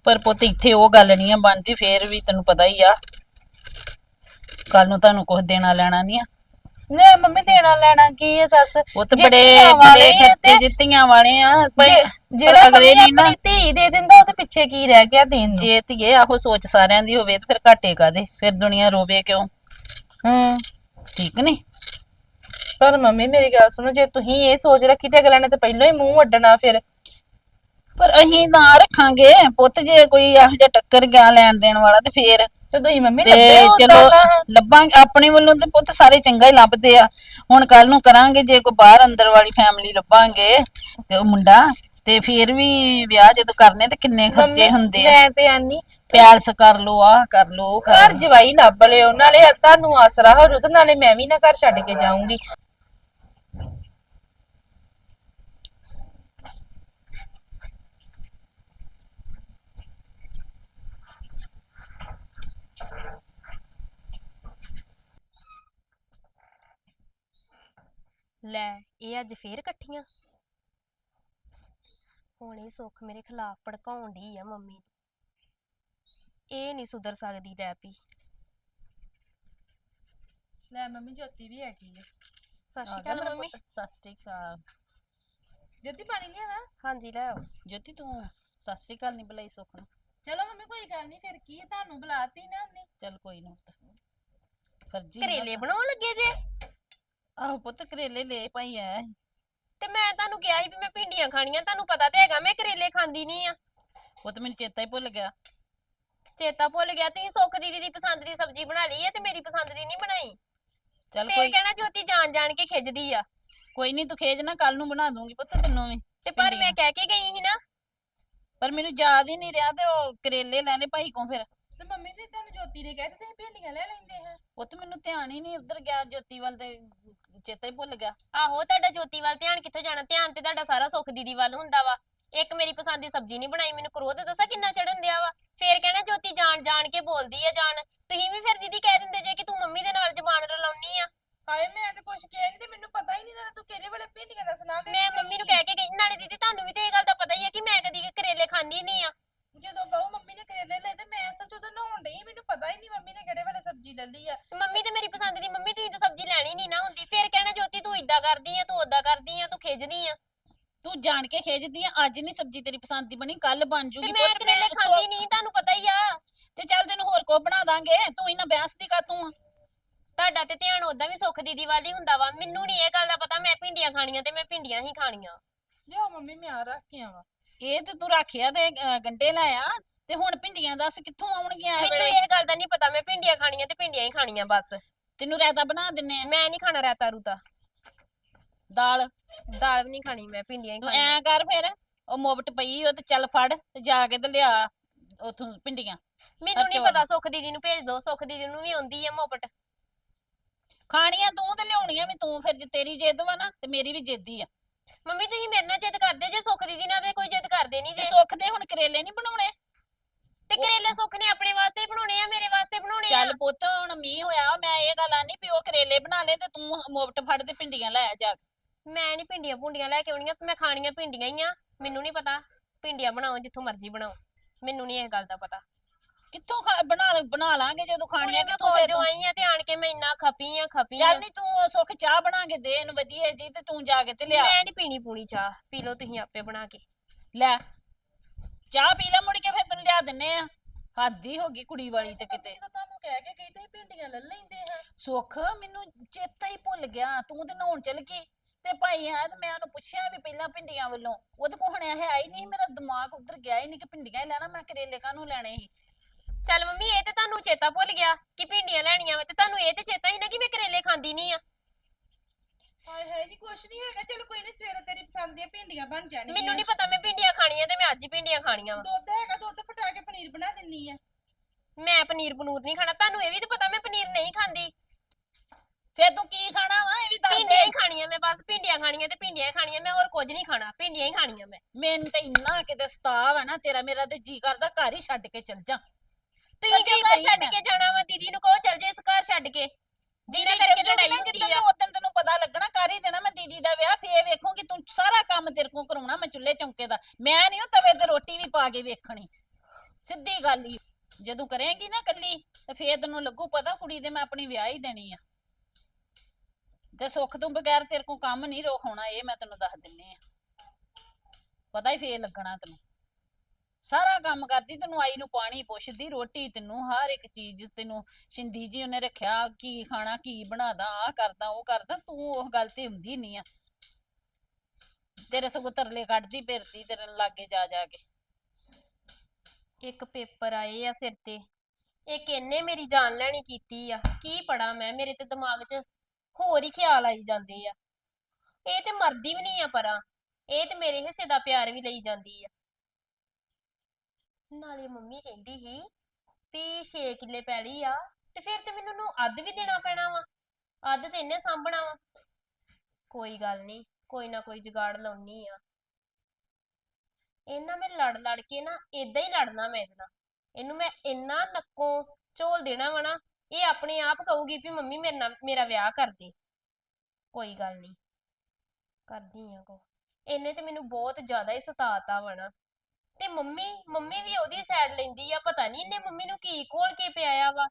ਪਰ ਪੁੱਤ ਇੱਥੇ ਉਹ ਗੱਲ ਨਹੀਂ ਆ ਬਣਦੀ ਫੇਰ ਵੀ ਤੈਨੂੰ ਪਤਾ ਹੀ ਆ। ਕੱਲ ਨੂੰ ਤੁਹਾਨੂੰ ਕੁਝ ਦੇਣਾ ਲੈਣਾ ਨਹੀਂ ਆ। ਨੇ ਮੰਮੀ ਦੇਣਾ ਲੈਣਾ ਕੀ ਹੈ ਦੱਸ। ਉਹ ਤਾਂ ਜੇ ਬੜੇ ਧੀਆਂ ਬੜੇ ਵਾਲੇ ਆ ਖਰਚੇ ਜਿੱਤੀਆਂ ਵਾਲੇ ਆ। ਪਰ ਜੇ- ਪਰ ਜਿਹੜਾ ਅਗਲੇ ਨਹੀਂ ਨਾ ਆਪਣੀ ਧੀ ਦੇ ਦਿੰਦਾ ਉਹ ਤੇ ਪਿੱਛੇ ਕੀ ਰਹਿ ਗਿਆ ਦੇਣ ਨੂੰ? ਜੇ ਧੀਏ ਆਹੋ ਸੋਚ ਸਾਰਿਆਂ ਦੀ ਹੋਵੇ ਤੇ ਫਿਰ ਘਾਟੇ ਕਾਦੇ ਫਿਰ ਦੁਨੀਆ ਰੋਵੇ ਕਿਉਂ? ਹੂੰ ਠੀਕ ਨਹੀਂ ਪਰ ਮੰਮੀ ਮੇਰੀ ਗੱਲ ਸੁਣੋ ਜੇ ਤੁਸੀਂ ਇਹ ਸੋਚ ਰੱਖੀ ਤੇ ਅਗਲਾ ਨੇ ਤਾਂ ਪਹਿਲਾਂ ਹੀ ਮੂੰਹ ਅੱਡਣਾ ਫਿਰ। ਪਰ ਅਸੀਂ ਨਾ ਰੱਖਾਂਗੇ। ਪੁੱਤ ਜੇ ਕੋਈ ਇਹੋ ਜਿਹਾ ਟੱਕਰ ਗਿਆ ਲੈਣ ਦੇਣ ਵਾਲਾ ਤੇ ਫੇਰ। ਤੇ ਤੁਸੀਂ ਮੰਮੀ ਤੇ ਲੱਭੇ ਹੋ ਚਲੋ ਤਾਂ। ਲੱਭਾਂਗੇ। ਆਪਣੇ ਵੱਲੋਂ ਤੇ ਪੁੱਤ ਸਾਰੇ ਚੰਗਾ ਹੀ ਲੱਭਦੇ ਆ। ਹੁਣ ਕੱਲ ਨੂੰ ਕਰਾਂਗੇ ਜੇ ਕੋਈ ਬਾਹਰ ਅੰਦਰ ਵਾਲੀ ਫੈਮਿਲੀ ਲੱਭਾਂਗੇ ਤੇ ਉਹ ਮੁੰਡਾ ਤੇ ਫੇਰ ਵੀ ਵਿਆਹ ਜਦੋਂ ਕਰਨੇ ਤੇ ਕਿੰਨੇ ਖਰਚੇ ਹੁੰਦੇ ਆ। ਮੈਂ ਤੇ ਆਨੀ। ਪਿਆਲਸ ਕਰ ਲੋ ਆਹ ਕਰ ਲੋ ਉਹ ਕਰ ਘਰ ਜਵਾਈ ਲੱਭ ਲਿਓ ਨਾਲੇ ਤੁਹਾਨੂੰ ਆਸਰਾ ਹੋ ਤੇ ਨਾਲੇ ਮੈਂ ਵੀ ਨਾ ਘਰ ਛੱਡ ਕੇ ਜਾਊਂਗੀ। ਲੈ ਇਹ ਅੱਜ ਫੇਰ ਇਕੱਠੀਆਂ? ਹੁਣ ਇਹ ਸੁੱਖ ਮੇਰੇ ਖਿਲਾਫ ਭੜਕਾਉਣ ਡਈ ਆ ਮੰਮੀ ਨੂੰ। ਇਹ ਨਹੀਂ ਸੁਧਰ ਸਕਦੀ ਲੈ ਪੀ ਲੈ ਮੰਮੀ ਜੋਤੀ ਵੀ ਹੈਗੀ ਆ। ਸਤਿ ਸ਼੍ਰੀ ਅਕਾਲ ਮੰਮੀ। ਸਤਿ ਸ਼੍ਰੀ ਅਕਾਲ। ਜੋਤੀ ਪਾਣੀ ਲਿਆਵਾ ਹਾਂਜੀ ਲੈ ਆਓ। ਜੋਤੀ ਤੂੰ ਸਤਿ ਸ਼੍ਰੀ ਅਕਾਲ ਨਹੀਂ ਬੁਲਾਈ ਸੁੱਖ ਨੂੰ। ਚਲੋ ਮੰਮੀ ਕੋਈ ਗੱਲ ਨਹੀਂ ਫਿਰ ਕੀ ਆ, ਤੁਹਾਨੂੰ ਬੁਲਾਤੀ ਨਾ ਉਹਨੇ। ਚੱਲ ਕੋਈ ਨਾ ਫਰਜੀ ਕਰੇਲੇ ਬਣਾਉਣ ਲੱਗੇ ਜੇ? ਆਹੋ ਪੁੱਤ ਕਰੇਲੇ ਲੈ ਭਾਈ ਐ। ਤੇ ਮੈਂ ਤੁਹਾਨੂੰ ਕਿਹਾ ਸੀ ਵੀ ਮੈਂ ਭਿੰਡੀਆਂ ਖਾਣੀਆਂ ਤੁਹਾਨੂੰ ਪਤਾ ਤੇ ਹੈਗਾ ਮੈਂ ਕਰੇਲੇ ਖਾਂਦੀ ਨਹੀਂ ਆ। ਪੁੱਤ ਮੈਨੂੰ ਚੇਤਾ ਹੀ ਭੁੱਲ ਗਿਆ। ਚੇਤਾ ਭੁੱਲ ਗਿਆ ਤੁਸੀਂ ਸੁੱਖ ਦੀਦੀ ਦੀ ਪਸੰਦ ਦੀ ਸਬਜ਼ੀ ਬਣਾ ਲਈ ਹੈ ਤੇ ਮੇਰੀ ਪਸੰਦ ਦੀ ਨਹੀਂ ਬਣਾਈ? ਚੱਲ ਫੇਰ ਕੋਈ ਕਹਿਣਾ ਜੋਤੀ ਜਾਣ ਜਾਣ ਕੇ ਖਿੱਚਦੀ ਆ। ਕੋਈ ਨਹੀਂ ਤੂੰ ਖੇਜ ਨਾ ਕੱਲ ਨੂੰ ਬਣਾ ਦੂੰਗੀ ਪੁੱਤ ਤੈਨੂੰ ਵੀ ਤੇ ਪਰ ਮੈਂ ਕਹਿ ਕੇ ਗਈ ਸੀ ਨਾ। ਪਰ ਮੈਨੂੰ ਯਾਦ ਹੀ ਨਹੀਂ ਰਿਹਾ ਤੇ ਉਹ ਕਰੇਲੇ ਲੈਣੇ ਭਾਈ ਕੋਲ ਫਿਰ। ਤੇ ਮੰਮੀ ਨੇ ਤੁਹਾਨੂੰ ਜੋਤੀ ਨੇ ਕਿਹਾ ਤੇ ਤੁਸੀਂ ਭਿੰਡੀਆਂ ਲੈ ਲੈਂਦੇ ਹਾਂ ਪੁੱਤ ਮੈਨੂੰ ਧਿਆਨ ਹੀ ਨਹੀਂ ਉਧਰ ਗਿਆ ਜੋਤੀ ਵੱਲ ਤੇ ਚੇਤਾ ਹੀ ਭੁੱਲ ਗਿਆ। ਆਹੋ ਤੁਹਾਡਾ ਜੋਤੀ ਵੱਲ ਧਿਆਨ ਕਿੱਥੋਂ ਜਾਣਾ? ਧਿਆਨ ਤੇ ਤੁਹਾਡਾ ਸਾਰਾ ਸੁੱਖ ਦੀਦੀ ਵੱਲ ਹੁੰਦਾ ਵਾ। ਇੱਕ ਮੇਰੀ ਪਸੰਦ ਦੀ ਸਬਜ਼ੀ ਨਹੀਂ ਬਣਾਈ ਮੈਨੂੰ ਕਰੋਧ ਦੱਸਾਂ ਕਿੰਨਾ ਚੜਨ ਦਿਆ ਵਾ। ਫੇਰ ਕਹਿਣਾ ਜੋਤੀ ਜਾਣ ਜਾਣ ਕੇ ਬੋਲਦੀ ਆ ਜਾਣ। ਤੁਸੀਂ ਵੀ ਫਿਰ ਦੀਦੀ ਕਹਿ ਦਿੰਦੇ ਜੇ ਕਿ ਤੂੰ ਮੰਮੀ ਦੇ ਨਾਲ ਜ਼ਬਾਨ ਰਲਾਉਣੀ ਆ। ਹਾਏ ਮੈਂ ਤੇ ਕੁਛ ਕਿਹਾ ਨਹੀਂ ਤੇ ਮੈਨੂੰ ਪਤਾ ਹੀ ਨਹੀਂ ਨਾ ਤੂੰ ਕਿਹੜੇ ਵੇਲੇ ਭਿੰਡੀਆਂ ਦਾ ਸੁਣਾ ਦੇ। ਮੈਂ ਮੰਮੀ ਨੂੰ ਕਹਿ ਕੇ ਗਈ ਨਾਲੇ ਦੀਦੀ ਤੁਹਾਨੂੰ ਵੀ ਤੇ ਇਹ ਗੱਲ ਦਾ ਪਤਾ ਹੀ ਆ ਕਿ ਮੈਂ ਕਦੀ ਕਰੇਲੇ ਖਾਂਦੀ ਨਹੀਂ ਆ ਜਦੋਂ ਬਹੁ ਮੰਮੀ ਨੇ ਕਰੇਲੇ ਲਏ ਤੇ ਮੈਂ ਸੱਚ ਉਦੋਂ ਨਹਾਉਣ ਡਈ ਮੈਨੂੰ ਪਤਾ ਹੀ ਨਹੀਂ ਮੰਮੀ ਨੇ ਕਿਹੜੇ ਵੇਲੇ ਸਬਜ਼ੀ ਲੈ ਲਈ ਆ। ਮੰਮੀ ਤੇ ਮੇਰੀ ਪਸੰਦ ਦੀ ਮੰਮੀ ਤੁਸੀਂ ਤਾਂ ਸਬਜ਼ੀ ਲੈਣੀ ਨਹੀਂ ਨਾ ਹੁੰਦੀ। ਫੇਰ ਕਹਿਣਾ ਜੋਤੀ ਤੂੰ ਇਦਾਂ ਕਰਦੀ ਆ ਤੂੰ ਓਦਾਂ ਕਰਦੀ ਆ ਤੂੰ ਖਿੱਚਦੀ ਆ। ਤੂੰ ਜਾਣ ਕੇ ਖੇਜਦੀ ਆ ਅੱਜ ਨਹੀਂ ਸਬਜ਼ੀ ਤੇਰੀ ਪਸੰਦ ਦੀ ਬਣੀ ਕੱਲ ਬਣ ਤੇ ਜੂਗੀ ਮੈਂ ਪੁੱਤ ਕਰੇਲੇ ਸੋ- ਖਾਂਦੀ ਨਹੀਂ ਤੁਹਾਨੂੰ ਪਤਾ ਹੀ ਆ। ਤੇ ਚੱਲ ਤੈਨੂੰ ਹੋਰ ਕੋ ਬਣਾ ਦਾਂਗੇ ਤੂੰ ਇਹਨਾਂ ਬਹਿਸ ਦੀ ਕਾ ਤੂੰ। ਤੁਹਾਡਾ ਤੇ ਧਿਆਨ ਉਦਾਂ ਵੀ ਸੁੱਖ ਦੀਦੀ ਵੱਲ ਹੀ ਹੁੰਦਾ ਵਾ। ਮੈਨੂੰ ਨਹੀਂ ਇਹ ਗੱਲ ਦਾ ਪਤਾ ਮੈਂ ਭਿੰਡੀਆਂ ਖਾਣੀਆਂ ਤੇ ਮੈਂ ਭਿੰਡੀਆਂ ਹੀ ਖਾਣੀਆਂ। ਲਿਓ ਮੰਮੀ ਮੈਂ ਆ ਰੱਖ ਕੇ ਆਵਾਂ। ਇਹ ਤੇ ਤੂੰ ਰੱਖਿਆ ਤੇ ਅਹ, ਗੰਡੇ ਲਾਇਆ ਤੇ ਹੁਣ ਭਿੰਡੀਆਂ ਦੱਸ ਕਿੱਥੋਂ ਆਉਣਗੀਆਂ ਇਹ ਮੈਨੂੰ ਵੇਲੇ? ਇਹ ਗੱਲ ਦਾ ਨਹੀਂ ਪਤਾ ਮੈਂ ਭਿੰਡੀਆਂ ਖਾਣੀਆਂ ਤੇ ਭਿੰਡੀਆਂ ਹੀ ਖਾਣੀਆਂ ਬਸ। ਤੈਨੂੰ ਰਾਇਤਾ ਬਣਾ ਦਿੰਨੇ ਆ? ਮੈਂ ਨਹੀਂ ਖਾਣਾ ਰਾਤਾ ਰੂਤਾ। ਦਾਲ? ਦਾਲ ਵੀ ਨਹੀਂ ਖਾਣੀ ਮੈਂ ਭਿੰਡੀਆਂ ਹੀ ਤੂੰ ਖਾਣੀਆਂ। ਐ ਕਰ ਫਿਰ ਉਹ ਮੁਫਤ ਪਈ ਉਹ ਤੇ ਚੱਲ ਫੜ ਤੇ ਜਾ ਕੇ ਤੇ ਲਿਆ ਉਥੋਂ ਭਿੰਡੀਆਂ। ਮੈਨੂੰ ਨਹੀਂ ਅੱਛਾ। ਪਤਾ ਸੁੱਖ ਦੀਦੀ ਨੂੰ ਭੇਜ ਦੋ ਸੁੱਖ ਦੀਦੀ ਨੂੰ ਵੀ ਆਉਂਦੀ ਆ ਮੋਪਟ ਖਾਣੀਆਂ ਤੂੰ ਤੇ ਲਿਆਉਣੀਆਂ ਵੀ ਤੂੰ ਫਿਰ ਜੇ ਤੇਰੀ ਜਿੱਦ ਵਾ ਨਾ ਤੇ ਮੇਰੀ ਵੀ ਜਿੱਦੀ ਆ। ਮੰਮੀ ਤੁਸੀਂ ਮੇਰੇ ਨਾਲ ਜਿੱਦ ਕਰਦੇ ਜੇ ਸੁੱਖ ਦੀਦੀ ਨਾਲ ਤੇ ਕੋਈ ਜਿੱਦ ਕਰਦੇ ਨਹੀਂ ਤੇ ਜੇ। ਸੁੱਖ ਦੇ ਹੁਣ ਕਰੇਲੇ ਨਹੀਂ ਬਣਾਉਣੇ? ਤੇ ਕਰੇਲੇ ਸੁੱਖ ਨੇ ਆਪਣੇ ਵਾਸਤੇ ਬਣਾਉਣੇ ਆ ਮੇਰੇ ਵਾਸਤੇ ਬਣਾਉਣੇ ਆ। ਚੱਲ ਪੁੱਤ ਹੁਣ ਮੀਂਹ ਹੋਇਆ ਮੈਂ ਇਹ ਗੱਲ ਆਨੀ ਵੀ ਉਹ ਕਰੇਲੇ ਬਣਾ ਲੈ ਤੇ ਤੂੰ ਮੁਫਤ ਫੜ ਤੇ ਭਿੰਡੀਆਂ ਲੈ ਆ ਜਾ ਕੇ। ਮੈਂ ਨਹੀਂ ਭਿੰਡੀਆਂ ਭੁੰਡੀਆਂ ਲੈ ਕੇ ਆਉਣੀਆਂ ਮੈਂ ਖਾਣੀਆਂ ਭਿੰਡੀਆਂ ਹੀ ਆ। ਮੈਨੂੰ ਨਹੀਂ ਪਤਾ ਭਿੰਡੀਆਂ ਬਣਾਓ ਜਿੱਥੋਂ ਮਰਜ਼ੀ ਬਣਾਓ। ਮੈਨੂੰ ਨਹੀਂ ਇਹ ਗੱਲ ਦਾ ਪਤਾ। ਕਿੱਥੋਂ ਖਾ- ਬਣਾ ਬਣਾ ਲਾਂਗੇ ਜਦੋਂ ਖਾਣੀਆਂ ਕਿੱਥੋਂ ਫਿਰ ਤੂੰ? ਆਈ ਆ ਤੇ ਆਣ ਕੇ ਮੈਂ ਇੰਨਾ ਖਪੀ ਆ ਖਪੀ ਆ। ਚੱਲ ਨਹੀਂ ਤੂੰ ਸੁੱਖ ਚਾਹ ਬਣਾ ਕੇ ਦੇ ਇਹਨੂੰ ਵਧੀਆ ਜੀ ਤੇ ਤੂੰ ਜਾ ਕੇ ਤੇ ਲਿਆ। ਮੈਂ ਨਹੀਂ ਪੀਣੀ ਪੂਣੀ ਚਾਹ ਪੀ ਲਓ ਤੁਸੀਂ ਆਪੇ ਬਣਾ ਕੇ। ਲੈ ਚਾਹ ਪੀ ਲੈ ਮੁੜ ਕੇ ਫਿਰ ਤੈਨੂੰ ਲਿਆ ਦਿੰਨੇ ਆ। ਹੱਦ ਹੀ ਗਈ ਕੁੜੀ ਵਾਲੀ ਤੇ ਕਿਤੇ। ਜਦੋਂ ਤੁਹਾਨੂੰ ਕਹਿ ਕੇ ਗਈ ਤੁਸੀਂ ਭਿੰਡੀਆਂ ਲੈ ਲੈਂਦੇ ਹਾਂ ਸੁੱਖ ਮੈਨੂੰ ਚੇਤਾ ਹੀ ਭੁੱਲ ਗਿਆ ਤੂੰ ਤੇ ਨਹਾਉਣ ਚਲ ਗਈ। ਤੇ ਭਾਈ ਹੈ ਤੇ ਮੈਂ ਉਹਨੂੰ ਪੁੱਛਿਆ ਵੀ ਪਹਿਲਾਂ ਭਿੰਡੀਆਂ ਵੱਲੋਂ। ਉਹਦੇ ਕੋਲ ਹਣਿਆ ਹੈ ਆਈ ਨਹੀਂ ਮੇਰਾ ਦਿਮਾਗ ਉਧਰ ਗਿਆ ਹੀ ਨਹੀਂ ਕਿ ਭਿੰਡੀਆਂ ਹੀ ਲੈਣਾ ਮੈਂ ਕਰੇਲੇ ਕਾਹਨੂੰ ਲੈਣੇ ਸੀ? ਚੱਲ ਮੰਮੀ ਇਹ ਤੇ ਤੁਹਾਨੂੰ ਚੇਤਾ ਭੁੱਲ ਗਿਆ ਕਿ ਭਿੰਡੀਆਂ ਲੈਣੀਆਂ ਵਾ ਤੇ ਤੁਹਾਨੂੰ ਇਹ ਤੇ ਚੇਤਾ ਹੀ ਨਾ ਕਿ ਮੈਂ ਕਰੇਲੇ ਖਾਂਦੀ ਨਹੀਂ ਆ। ਹਾਏ ਹਾਏ ਜੀ ਕੁਛ ਨਹੀਂ ਹੈਗਾ। ਚਲੋ ਕੋਈ ਨਹੀਂ ਸਵੇਰੇ ਤੇਰੀ ਪਸੰਦ ਦੀਆਂ ਭਿੰਡੀਆਂ ਬਣ ਜਾਣਗੀਆਂ। ਮੈਨੂੰ ਨਹੀਂ ਪਤਾ ਮੈਂ ਭਿੰਡੀਆਂ ਖਾਣੀਆਂ ਤੇ ਮੈਂ ਅੱਜ ਹੀ ਭਿੰਡੀਆਂ ਖਾਣੀਆਂ ਵਾ। ਦੁੱਧ ਹੈਗਾ ਦੁੱਧ ਫਟਾ ਕੇ ਪਨੀਰ ਬਣਾ ਦਿੰਨੀ ਆ। ਮੈਂ ਪਨੀਰ ਪਨੂਰ ਨਹੀਂ ਖਾਣਾ ਤੁਹਾਨੂੰ ਇਹ ਵੀ ਤਾਂ ਪਤਾ ਮੈਂ ਪਨੀਰ ਨਹੀਂ ਖਾਂਦੀ। ਫਿਰ ਤੂੰ ਕੀ ਖਾਣਾ ਵਾ? ਇਹ ਵੀ ਦੱਸ ਭਿੰਡੀਆਂ ਦੇ ਹੀ ਖਾਣੀਆਂ ਮੈਂ ਬਸ ਭਿੰਡੀਆਂ ਖਾਣੀਆਂ ਤੇ ਭਿੰਡੀਆਂ ਹੀ ਖਾਣੀਆਂ ਮੈਂ ਹੋਰ ਕੁਝ ਨਹੀਂ ਖਾਣਾ ਭਿੰਡੀਆਂ ਹੀ ਖਾਣੀਆਂ ਮੈਂ। ਮੈਨੂੰ ਤੇ ਇੰਨਾ ਕਿਤੇ ਸਤਾਵ ਹੈ ਨਾ ਤੇਰਾ ਮੇਰਾ ਤੇ ਜੀ ਕਰਦਾ ਘਰ ਹੀ ਛੱਡ ਕੇ ਚਲ ਜਾ। ਤੁਸੀਂ ਕਿਉਂ ਘਰ ਛੱਡ। ਕੇ ਜਾਣਾ ਵਾ? ਦੀਦੀ ਨੂੰ ਕਹੋ ਚੱਲ ਜੇ ਇਸ ਘਰ ਛੱਡ ਕੇ। ਜਿਹਨਾਂ ਕਰਕੇ ਲੜਾਈ ਹੁੰਦੀ ਆ। ਉਦੋਂ ਤੈਨੂੰ ਪਤਾ ਲੱਗਣਾ ਕਰ ਹੀ ਦੇਣਾ ਮੈਂ ਦੀਦੀ ਦਾ ਵਿਆਹ ਫੇਰ ਵੇਖੂਗੀ ਤੂੰ ਸਾਰਾ ਕੰਮ ਤੇਰੇ ਕੋਲ ਕਰਾਉਣਾ ਮੈਂ ਚੁੱਲ੍ਹੇ ਚੌਂਕੇ ਦਾ। ਮੈਂ ਨਹੀਂ ਉਹ ਤਵੇ ਤੇ ਰੋਟੀ ਵੀ ਪਾ ਕੇ ਵੇਖਣੀ। ਸਿੱਧੀ ਗੱਲ ਹੀ ਜਦੋਂ ਕਰੇਂਗੀ ਨਾ ਕੱਲੀ ਤੇ ਫੇਰ ਤੈਨੂੰ ਲੱਗੂ ਪਤਾ ਕੁੜੀ ਦੇ ਮੈਂ ਆਪਣੀ ਵਿਆਹ ਹੀ ਦੇਣੀ ਆ। ਤੇ ਸੁੱਖ ਤੋਂ ਬਗੈਰ ਤੇਰੇ ਕੋਲ ਕੰਮ ਨਹੀਂ ਰੋਕ ਹੋਣਾ ਇਹ ਮੈਂ ਤੈਨੂੰ ਦੱਸ ਦਿੰਨੀ ਆ। ਪਤਾ ਹੀ ਫੇਰ ਲੱਗਣਾ ਤੈਨੂੰ। ਸਾਰਾ ਕੰਮ ਕਰਦੀ, ਤੈਨੂੰ ਆਈ ਨੂੰ ਪਾਣੀ ਪੁੱਛਦੀ, ਰੋਟੀ ਤੈਨੂੰ, ਹਰ ਇੱਕ ਚੀਜ਼ ਤੈਨੂੰ, ਸ਼ਿੰਦੀ ਜੀ ਉਹਨੇ ਰੱਖਿਆ, ਕੀ ਖਾਣਾ, ਕੀ ਬਣਾਦਾ ਆ ਕਰਦਾ, ਉਹ ਕਰਦਾ, ਤੂੰ ਉਹ ਗੱਲ ਤੇ ਹੁੰਦੀ ਨਹੀਂ ਆ। ਤੇਰੇ ਸਗੋਂ ਤਰਲੇ ਕੱਢਦੀ ਫਿਰਦੀ, ਤੇਰੇ ਲਾਗੇ ਜਾ ਜਾ ਕੇ। ਇੱਕ ਪੇਪਰ ਆਏ ਆ ਸਿਰ ਤੇ। ਇੱਕ ਇਹਨੇ ਮੇਰੀ ਜਾਨ ਲੈਣੀ ਕੀਤੀ ਆ। ਕੀ ਪੜਾ ਮੈਂ? ਮੇਰੇ ਤੇ ਦਿਮਾਗ 'ਚ ਹੋਰ ਹੀ ਖਿਆਲ ਆਈ ਜਾਂਦੇ ਆ। ਇਹ ਤੇ ਮਰਦੀ ਵੀ ਨਹੀਂ ਆ ਪਰਾਂ। ਇਹ ਤੇ ਮੇਰੇ ਹਿੱਸੇ ਦਾ ਪਿਆਰ ਵੀ ਲਈ ਜਾਂਦੀ ਆ। ਨਾਲੇ ਮੰਮੀ ਕਹਿੰਦੀ ਸੀ ਵੀ 6 ਕਿੱਲੇ ਪੈਲੀ ਆ ਤੇ ਫਿਰ ਤੇ ਮੈਨੂੰ ਨੂੰ ਅੱਧ ਵੀ ਦੇਣਾ ਪੈਣਾ ਵਾ, ਅੱਧ ਤੇ ਇਹਨੇ ਸਾਂਭਣਾ ਵਾ। ਕੋਈ ਗੱਲ ਨਹੀਂ ਕੋਈ ਨਾ ਕੋਈ ਜੁਗਾੜ ਲਾਉਣੀ ਆ। ਇਹਨਾਂ ਮੈਂ ਲੜ ਲੜ ਕੇ ਨਾ ਇਦਾਂ ਹੀ ਲੜਨਾ ਮੈਂ ਇਹਦਾ ਇਹਨੂੰ ਮੈਂ ਇੰਨਾ ਨੱਕੋ ਝੋਲ ਦੇਣਾ ਵਾ ਨਾ, ਇਹ ਆਪਣੇ ਆਪ ਕਹੂਗੀ ਵੀ ਮੰਮੀ ਮੇਰੇ ਨਾਲ, ਮੇਰਾ ਵਿਆਹ ਕਰ ਦੇ। ਕੋਈ ਗੱਲ ਨਹੀਂ ਕਰਦੀ ਆ ਕੋ। ਇਹਨੇ ਤੇ ਮੈਨੂੰ ਬਹੁਤ ਜ਼ਿਆਦਾ ਹੀ ਸਤਾਤਾ ਵਾ ਨਾ। ਤੇ ਮੰਮੀ ਮੰਮੀ ਵੀ ਉਹਦੀ ਸਾਈਡ ਲੈਂਦੀ ਆ, ਪਤਾ ਨਹੀਂ ਇਹਨੇ ਮੰਮੀ ਨੂੰ ਕੀ ਘੋਲ ਕੇ ਪਿਆਇਆ ਵਾ।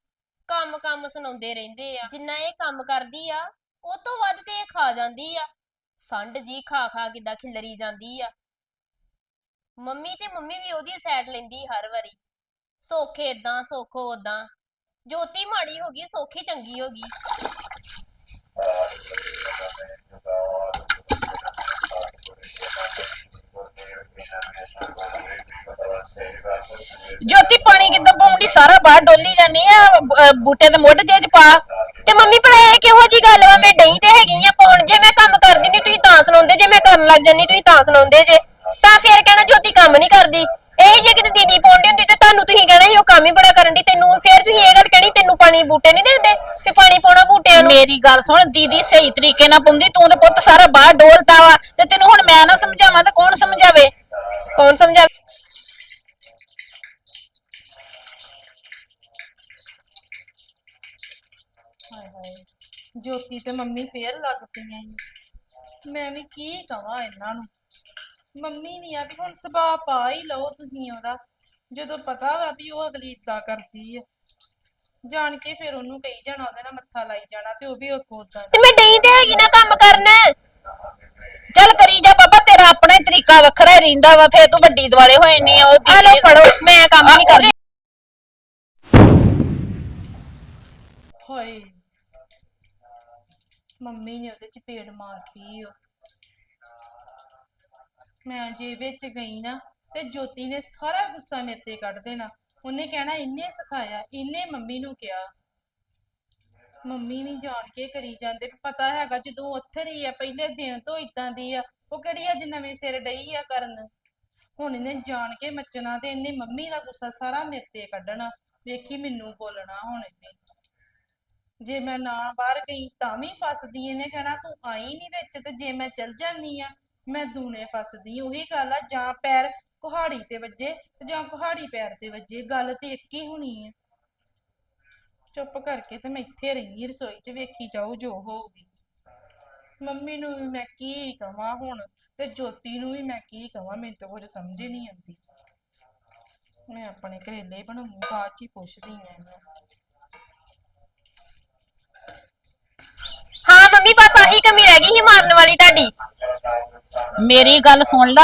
ਕੰਮ ਕੰਮ ਸੁਣਾਉਂਦੇ ਰਹਿੰਦੇ ਆ। ਜਿੰਨਾ ਇਹ ਕੰਮ ਕਰਦੀ ਆ, ਉਹ ਤੋਂ ਵੱਧ ਤੇ ਇਹ ਖਾ ਜਾਂਦੀ ਆ। ਸੰਡ ਜੀ ਖਾ ਖਾ ਕਿੱਦਾਂ ਖਿਲਰੀ ਜਾਂਦੀ ਆ। ਮੰਮੀ ਤੇ ਮੰਮੀ ਵੀ ਉਹਦੀ ਸਾਈਡ ਲੈਂਦੀ ਹਰ ਵਾਰੀ। ਸੋਖੇ ਇਦਾਂ ਸੋਖੋ ਉਦਾਂ ਜੋਤੀ ਮਾੜੀ ਹੋ ਗਈ, ਸੋਖੀ ਚੰਗੀ ਹੋ ਗਈ। ਬਾਹਰ ਡੋਲੀ ਜਾਨੀ ਆ ਬ- ਬੂਟੇ ਦੇ ਮੁੱਢ ਜੇ ਚ ਪਾ। ਤੇ ਮੰਮੀ ਭਲਾ ਇਹ ਕਿਹੋ ਜੀ ਗੱਲ ਵਾ? ਮੈਂ ਡਈ ਤੇ ਹੈਗੀ ਆ ਪਾਉਣ। ਜੇ ਮੈਂ ਕੰਮ ਕਰਦੀ ਨਹੀਂ ਤੁਸੀਂ ਤਾਂ ਸੁਣਾਉਂਦੇ। ਜੇ ਮੈਂ ਕਰਨ ਲੱਗ ਜੰਨੀ ਤੁਸੀਂ ਤਾਂ ਸੁਣਾਉਂਦੇ ਜੇ। ਤਾਂ ਫਿਰ ਕਹਿਣਾ ਜੋਤੀ ਕੰਮ ਨਹੀਂ ਕਰਦੀ। ਇਹ ਜੇ ਕਿਤੇ ਦੀਦੀ ਪਾਉਂਦੀ ਹੁੰਦੀ ਤੇ ਤੁਹਾਨੂੰ ਤੁਸੀਂ ਕਹਿਣਾ ਸੀ ਉਹ ਕੰਮ ਹੀ ਬੜਾ ਕਰਨ ਦੀ ਤੈਨੂੰ ਫਿਰ ਤੁਸੀਂ ਇਹ ਗੱਲ ਕਹਿਣੀ ਤੈਨੂੰ ਪਾਣੀ ਬੂਟੇ ਨਹੀਂ ਦਿੰਦੇ ਤੇ ਪਾਣੀ ਪਾਉਣਾ ਬੂਟਿਆਂ ਨੂੰ। ਮੇਰੀ ਗੱਲ ਸੁਣ ਦੀਦੀ ਸਹੀ ਤਰੀਕੇ ਨਾਲ ਪਾਉਂਦੀ ਤੂੰ ਤੇ ਪੁੱਤ ਸਾਰਾ ਬਾਹਰ ਡੋਲਤਾ ਵਾ। ਤੇ ਤੈਨੂੰ ਹੁਣ ਮੈਂ ਨਾ ਸਮਝਾਵਾਂ ਤੇ ਕੌਣ ਸਮਝਾਵੇ? ਕੌਣ ਸਮਝਾ ਹਾਏ ਹਾਏ। ਜੋਤੀ ਤੇ ਮੰਮੀ ਫੇਰ ਲੱਗ ਪਈਆਂ ਈ ਮੈਂ ਵੀ ਕੀ ਕਵਾਂ ਇਹਨਾਂ ਨੂੰ? ਮੰਮੀ ਨਹੀਂ ਆ ਵੀ ਹੁਣ ਸੁਭਾਅ ਪਾ ਹੀ ਲਓ ਤੁਸੀਂ ਉਹਦਾ। ਜਦੋਂ ਪਤਾ ਵਾ ਵੀ ਉਹ ਅਗਲੀ ਇਦਾਂ ਕਰਦੀ ਆ। ਜਾਣ ਕੇ ਫਿਰ ਉਹਨੂੰ ਕਹੀ ਜਾਣਾ ਉਹਦੇ ਨਾਲ ਮੱਥਾ ਲਾਈ ਜਾਣਾ ਤੇ ਉਹ ਵੀ ਉਹ ਉਦਾਂ ਤੇ ਮੈਂ ਡਈ ਤੇ ਹੈਗੀ ਨਾ ਕੰਮ ਕਰਨ। ਚੱਲ ਕਰੀ ਜਾ ਬਾਬਾ ਤੇਰਾ ਆਪਣਾ ਹੀ ਤਰੀਕਾ ਵੱਖਰਾ ਹੀ ਰਹਿੰਦਾ ਵਾ ਫੇਰ ਤੂੰ ਵੱਡੀ ਦੁਆਲੇ ਹੋਏ ਨਹੀਂ ਉਹ ਆ ਦੀਦੀ- ਫੜੋ। ਮੈਂ ਕੰਮ ਨਹੀਂ ਕਰਦੀ। ਹਾਏ। ਮੰਮੀ ਨੇ ਉਹਦੇ ਚ ਪੇੜ ਮਾਰਤੀ ਓ। ਮੈਂ ਜੇ ਵਿੱਚ ਗਈ ਨਾ ਤੇ ਜੋਤੀ ਨੇ ਸਾਰਾ ਗੁੱਸਾ ਮੇਰੇ ਤੇ ਕੱਢ ਦੇਣਾ। ਉਹਨੇ ਕਹਿਣਾ ਇਹਨੇ ਸਿਖਾਇਆ ਇਹਨੇ ਮੰਮੀ ਨੂੰ ਕਿਹਾ। ਮੰਮੀ ਵੀ ਜਾਣ ਕੇ ਕਰੀ ਜਾਂਦੇ ਪਤਾ ਹੈਗਾ ਜਦੋਂ ਉੱਥੇ ਹੀ ਆ, ਪਹਿਲੇ ਦਿਨ ਤੋਂ ਇਦਾਂ ਦੀ ਆ, ਉਹ ਕਿਹੜੀ ਅੱਜ ਨਵੇਂ ਸਿਰ ਡਈ ਆ ਕਰਨ। ਹੁਣ ਇਹਨੇ ਜਾਣ ਕੇ ਮੱਚਣਾ ਤੇ ਇਹਨੇ ਮੰਮੀ ਦਾ ਗੁੱਸਾ ਸਾਰਾ ਮੇਰੇ ਤੇ ਕੱਢਣਾ ਵੇਖੀ ਮੈਨੂੰ ਬੋਲਣਾ ਹੁਣ ਇਹਨੇ। ਜੇ ਮੈਂ ਨਾ ਬਾਹਰ ਗਈ ਤਾਂ ਵੀ ਫਸਦੀ ਇਹਨੇ ਕਹਿਣਾ, ਤੂੰ ਆਈ ਨਹੀਂ ਵਿੱਚ ਤੇ ਜੇ ਮੈਂ ਚਲ ਜਾਨੀ ਆ, ਮੈਂ ਦੂਨੇ ਫਸਦੀ ਉਹੀ ਗੱਲ ਆ, ਜਾਂ ਪੈਰ ਕੁਹਾੜੀ ਤੇ ਵੱਜੇ ਤੇ ਜਾਂ ਕੁਹਾੜੀ ਪੈਰ ਤੇ ਵੱਜੇ, ਗੱਲ ਤੇ ਇੱਕ ਹੀ ਹੋਣੀ ਹੈ ਚੁੱਪ ਕਰਕੇ ਤੇ ਮੈਂ ਇੱਥੇ ਰਹੀ ਰਸੋਈ 'ਚ ਵੇਖੀ ਜਾਊ ਜੋ ਹੋਊਗੀ। ਮੰਮੀ ਨੂੰ ਵੀ ਮੈਂ ਕੀ ਕਵਾਂ ਹੁਣ ਤੇ ਜੋਤੀ ਨੂੰ ਵੀ ਮੈਂ ਕੀ ਕਵਾਂ, ਮੈਨੂੰ ਤਾਂ ਕੁਝ ਸਮਝ ਹੀ ਨਹੀਂ ਆਉਂਦੀ। ਮੈਂ ਆਪਣੇ ਕਰੇਲੇ ਬਣਾਉਂ ਬਾਅਦ 'ਚ ਹੀ ਪੁੱਛਦੀ ਹਾਂ ਇਹਨੂੰ ਹਾਂ ਆਹੀ ਕਮੀ ਰਹਿ ਗਈ ਸੀ ਮਾਰਨ ਵਾਲੀ ਤੁਹਾਡੀ? ਮੇਰੀ ਗੱਲ ਸੁਣ ਲਾ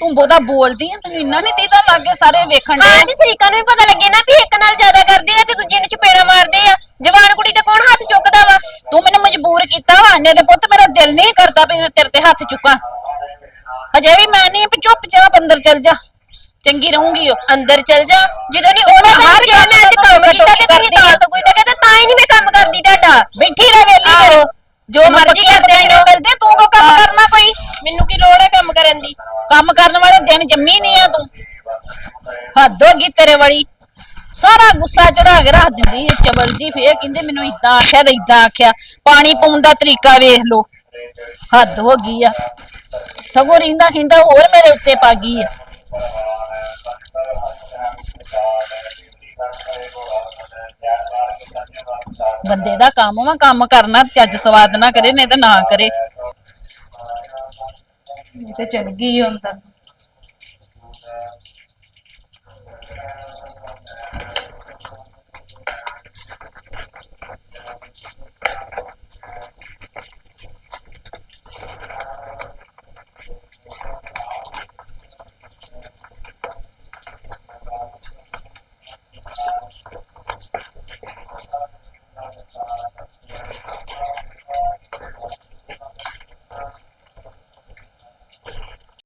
ਤੂੰ ਬਹੁਤਾ ਬੋਲਦੀ ਆ ਤੈਨੂੰ ਇੰਨਾ ਨਹੀਂ ਦੀਦਾ ਲੱਗੇ ਸਾਰੇ ਵੇਖਣ ਦੇ ਹਾਂ ਤੇ ਸ਼ਰੀਕਾਂ ਨੂੰ ਵੀ ਪਤਾ ਲੱਗੇ ਨਾ ਵੀ ਇੱਕ ਨਾਲ ਜ਼ਿਆਦਾ ਕਰਦੇ ਆ ਤੇ ਦੂਜੇ ਨੂੰ ਚਪੇੜਾ ਮਾਰਦੇ ਆ। ਜਵਾਨ ਕੁੜੀ ਤੇ ਕੌਣ ਹੱਥ ਚੁੱਕਦਾ ਵਾ? ਤੂੰ ਮੈਨੂੰ ਮਜਬੂਰ ਕੀਤਾ ਵਾ ਨੇ ਤੇ ਪੁੱਤ ਮੇਰਾ ਦਿਲ ਨਹੀਂ ਕਰਦਾ ਵੀ ਮੈਂ ਤੇਰੇ ਤੇ ਹੱਥ ਚੁੱਕਾਂ। ਹਜੇ ਵੀ ਮੈਂ ਨਹੀਂ ਵੀ ਚੁੱਪ ਚਾਪ ਅੰਦਰ ਚੱਲ ਜਾ। ਚੰਗੀ ਰਹੂੰਗੀ ਉਹ। ਅੰਦਰ ਚਲ ਜਾ। ਜਦੋਂ ਨਹੀਂ ਉਹਨੇ ਹਰ ਕਿਹਾ ਮੈਂ ਅੱਜ ਕੰਮ ਕੰਮ ਕੀਤਾ ਤੇ ਤੁਸੀਂ ਤਾਂ ਆ। ਸਗੋਂ ਤਾਂ ਕਹਿੰਦੇ ਤਾਂ ਹੀ ਨਹੀਂ ਮੈਂ ਕੰਮ ਕਰਦੀ ਤੁਹਾਡਾ। ਬੈਠੀ ਰਹਿ ਵੇਲੀ ਆਹੋ, ਜੋ ਮਰਜ਼ੀ ਕਰਦੇ ਰਹੋ। ਮਿਲਦੇ ਤੂੰ ਕੋ ਕੰਮ ਕਰਨਾ ਕੋਈ? ਮੈਨੂੰ ਕੀ ਲੋੜ ਹੈ ਕੰਮ ਕਰਨ ਦੀ? ਕੰਮ ਕਰਨ ਵਾਲੇ ਦਿਨ ਜੰਮੀ ਨਹੀਂ ਆ ਤੂੰ। ਹੱਦ ਹੋ ਗਈ ਤੇਰੇ ਵਾਲੀ। ਸਾਰਾ ਗੁੱਸਾ ਚੜਾ ਕੇ ਰੱਖ ਦਿੰਦੀ ਹੈ ਚਵਲ ਜੀ। ਫੇਰ ਕਹਿੰਦੇ ਮੈਨੂੰ ਇਦਾਂ ਆਖਿਆ ਤੇ ਇਦਾਂ ਆਖਿਆ। ਪਾਣੀ ਪਾਉਣ ਦਾ ਤਰੀਕਾ ਵੇਖ ਲੋ ਹੱਦ ਹੋ ਗਈ ਆ। ਸਗੋਂ ਰਿੰਦਾ ਖਿੰਦਾ ਹੋਰ ਮੇਰੇ ਉੱਤੇ ਪਾ ਗਈ ਆ ਬੰਦੇ ਦਾ ਕੰਮ ਵਾ, ਕੰਮ ਕਰਨਾ ਚੱਜ ਸਵਾਦ ਨਾ ਕਰੇ, ਨਹੀਂ ਤਾਂ ਨਾ ਕਰੇ। ਇਹ ਤੇ ਚਲ ਗਈ ਹੁਣ ਅੰਦਰ